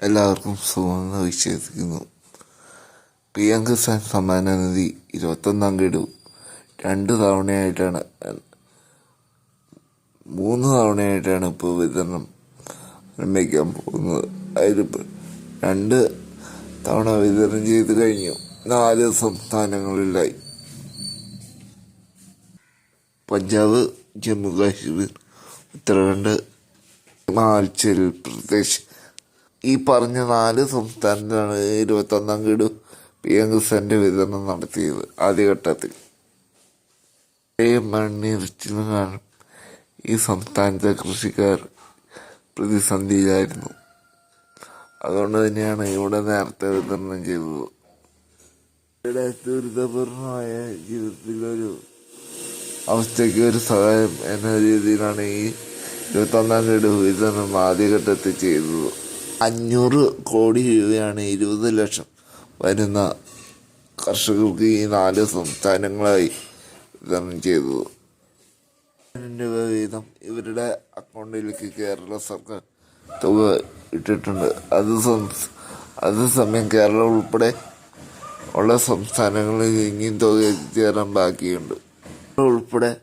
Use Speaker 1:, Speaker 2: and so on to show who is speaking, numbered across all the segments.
Speaker 1: എല്ലാവർക്കും സുഖമെന്ന് വിശ്വസിക്കുന്നു. P M Kisan സമ്മാന നിധി ഇരുപത്തൊന്നാം ഗഡു രണ്ട് തവണയായിട്ടാണ് മൂന്ന് തവണയായിട്ടാണ് ഇപ്പോൾ വിതരണം ആരംഭിക്കാൻ പോകുന്നത്. അതിലിപ്പോൾ രണ്ട് തവണ വിതരണം ചെയ്ത് കഴിഞ്ഞു. നാല് സംസ്ഥാനങ്ങളിലായി. പഞ്ചാബ് ജമ്മു കാശ്മീർ ഉത്തരാഖണ്ഡ് ഹിമാചൽ പ്രദേശ് ഈ പറഞ്ഞ നാല് സംസ്ഥാനത്താണ് ഇരുപത്തൊന്നാം ഗഡു പി എം കിസാന്റെ വിതരണം നടത്തിയത് ആദ്യഘട്ടത്തിൽ. മണ്ണിറച്ചിന് കാരണം ഈ സംസ്ഥാനത്തെ കൃഷിക്കാർ പ്രതിസന്ധിയിലായിരുന്നു. അതുകൊണ്ട് തന്നെയാണ് ഇവിടെ നേരത്തെ വിതരണം ചെയ്തത്. ഇവിടെ ദുരിതപൂർണമായ ജീവിതത്തിലൊരു അവസ്ഥയ്ക്ക് ഒരു സഹായം എന്ന രീതിയിലാണ് ഈ ഇരുപത്തൊന്നാം ഗഡു വിതരണം ആദ്യഘട്ടത്തിൽ ചെയ്തത്. അഞ്ഞൂറ് കോടി രൂപയാണ് ഇരുപത് ലക്ഷം വരുന്ന കർഷകർക്ക് ഈ നാല് സംസ്ഥാനങ്ങളായി വിതരണം ചെയ്തത്. രൂപ വീതം ഇവരുടെ അക്കൗണ്ടിലേക്ക് കേരള സർക്കാർ തുക ഇട്ടിട്ടുണ്ട്. അത് സം- അതേസമയം കേരളം ഉൾപ്പെടെ ഉള്ള സംസ്ഥാനങ്ങളിൽ ഇനിയും തുക എത്തിച്ചേരാൻ ബാക്കിയുണ്ട്. ഉൾപ്പെടെ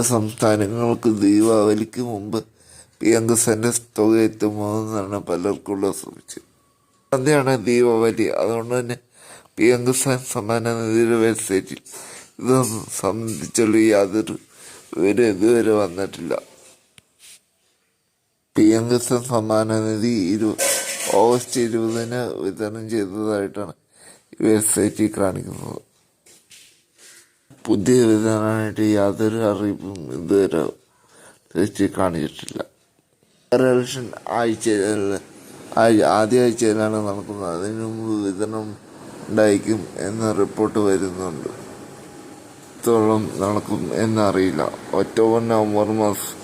Speaker 1: സംസ്ഥാനങ്ങൾക്ക് ദീപാവലിക്ക് മുമ്പ് പി കിസാന്റെ തുക എത്തുമോന്നാണ് പലർക്കും പലർക്കുള്ള സംശയം. സന്ധ്യയാണ് ദീപാവലി. അതുകൊണ്ട് തന്നെ പി എം കിസാൻ സമ്മാന നിധിയുടെ വെബ്സൈറ്റിൽ ഇത് സംബന്ധിച്ചുള്ള യാതൊരു വിവരം ഇതുവരെ വന്നിട്ടില്ല. പി എം കിസാൻ സമ്മാന നിധി ഇരു ഓഗസ്റ്റ് ഇരുപതിന് വിതരണം ചെയ്തതായിട്ടാണ് ഈ വെബ്സൈറ്റിൽ കാണിക്കുന്നത്. പുതിയ വിതരണമായിട്ട് യാതൊരു അറിയിപ്പും ഇതുവരെ കാണിച്ചിട്ടില്ല. ആഴ്ചയിൽ ആഴ്ച- ആദ്യ ആഴ്ചയിലാണ് നടക്കുന്നത്. അതിനു മുമ്പ് വിതരണം ഉണ്ടായിരിക്കും എന്ന റിപ്പോർട്ട് വരുന്നുണ്ട്. ത്തോളം നടക്കും എന്നറിയില്ല. ഒക്ടോബർ നവംബർ മാസം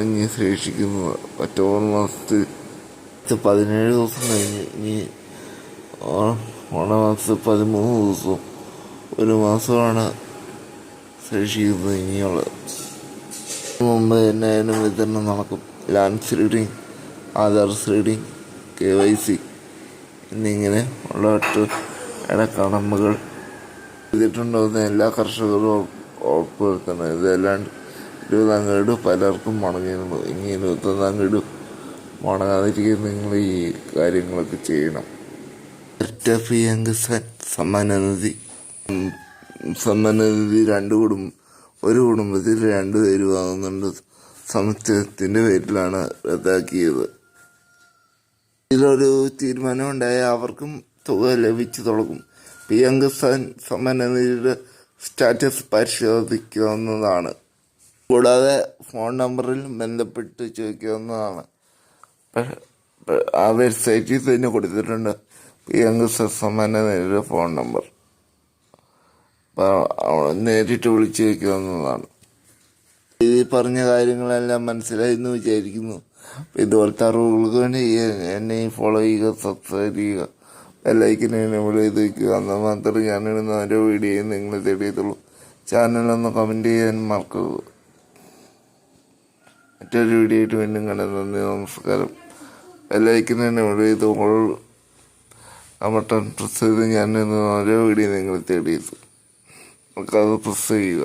Speaker 1: ഇനി ശേഷിക്കുന്നത് ഒക്ടോബർ മാസത്തിൽ പതിനേഴ് ദിവസം കഴിഞ്ഞ് ഇനി ഓണമാസത്തിൽ പതിമൂന്ന് ദിവസവും ഒരു മാസമാണ് ശേഷിക്കുന്നത് ഇനിയുള്ളത്. മുമ്പ് മുമ്പ് എന്നായാലും വിതരണം നടക്കും. Land reading Aadhaar reading K Y C എന്നിങ്ങനെ ഉള്ള ഒട്ടേറെ കടമകൾ ചെയ്തിട്ടുണ്ടാവുന്ന എല്ലാ കർഷകരും ഉറപ്പ് ഉറപ്പുവരുത്തണം. ഇതല്ലാണ്ട് ഇരുപതാം ഗഡു പലർക്കും മുടങ്ങിയിരുന്നു ഇനി ഇരുപത്തൊന്നാം ഗഡു മുടങ്ങാതിരിക്കാൻ നിങ്ങൾ ഈ കാര്യങ്ങളൊക്കെ ചെയ്യണം. പി എം കിസാൻ സമ്മാന നിധി ഉം, സമ്മാന നിധി രണ്ട് കുടുംബം ഒരു കുടുംബത്തിൽ രണ്ട് പേര് വാങ്ങുന്നുണ്ട്. സമുച്ചയത്തിന്റെ പേരിലാണ് റദ്ദാക്കിയത്. ഇതിലൊരു തീരുമാനമുണ്ടായ അവർക്കും തുക ലഭിച്ചു തുടങ്ങും. പി എം കിസാൻ സമ്മാന സ്റ്റാറ്റസ് പരിശോധിക്കാവുന്നതാണ്. കൂടാതെ ഫോൺ നമ്പറിൽ ബന്ധപ്പെട്ട് ചോദിക്കാവുന്നതാണ്. ആ വെബ്സൈറ്റിൽ തന്നെ കൊടുത്തിട്ടുണ്ട് പി എം കിസാൻ സമ്മാന ഫോൺ നമ്പർ. നേരിട്ട് വിളിച്ചു ചോദിക്കാവുന്നതാണ്. ഈ പറഞ്ഞ കാര്യങ്ങളെല്ലാം മനസ്സിലായി എന്ന് വിചാരിക്കുന്നു ഇതുപോലത്തെ അറിവുകൾക്ക് വേണ്ടി എന്നെ ഫോളോ ചെയ്യുക സബ്സ്ക്രൈബ് ചെയ്യുക ബെല്ലൈക്കിനെ എനേബിൾ ചെയ്ത് വയ്ക്കുക എന്നാൽ മാത്രമേ ഞാനിടുന്ന ഓരോ വീഡിയോയും നിങ്ങൾ തേടിയതുള്ളൂ ചാനലൊന്ന് കമന്റ് ചെയ്യാൻ മറക്കരുത്. മറ്റൊരു വീഡിയോ ആയിട്ട് വീണ്ടും കണ്ടത് നന്ദി നമസ്കാരം. ബെല്ലൈക്കിനെ എനേബിൾ ചെയ്ത് ഓൾ ആ പ്രസ് ചെയ്ത് ഞാൻ ഓരോ വീഡിയോ നിങ്ങൾ തേടിയത് നമുക്കത് പ്രസ് ചെയ്യുക.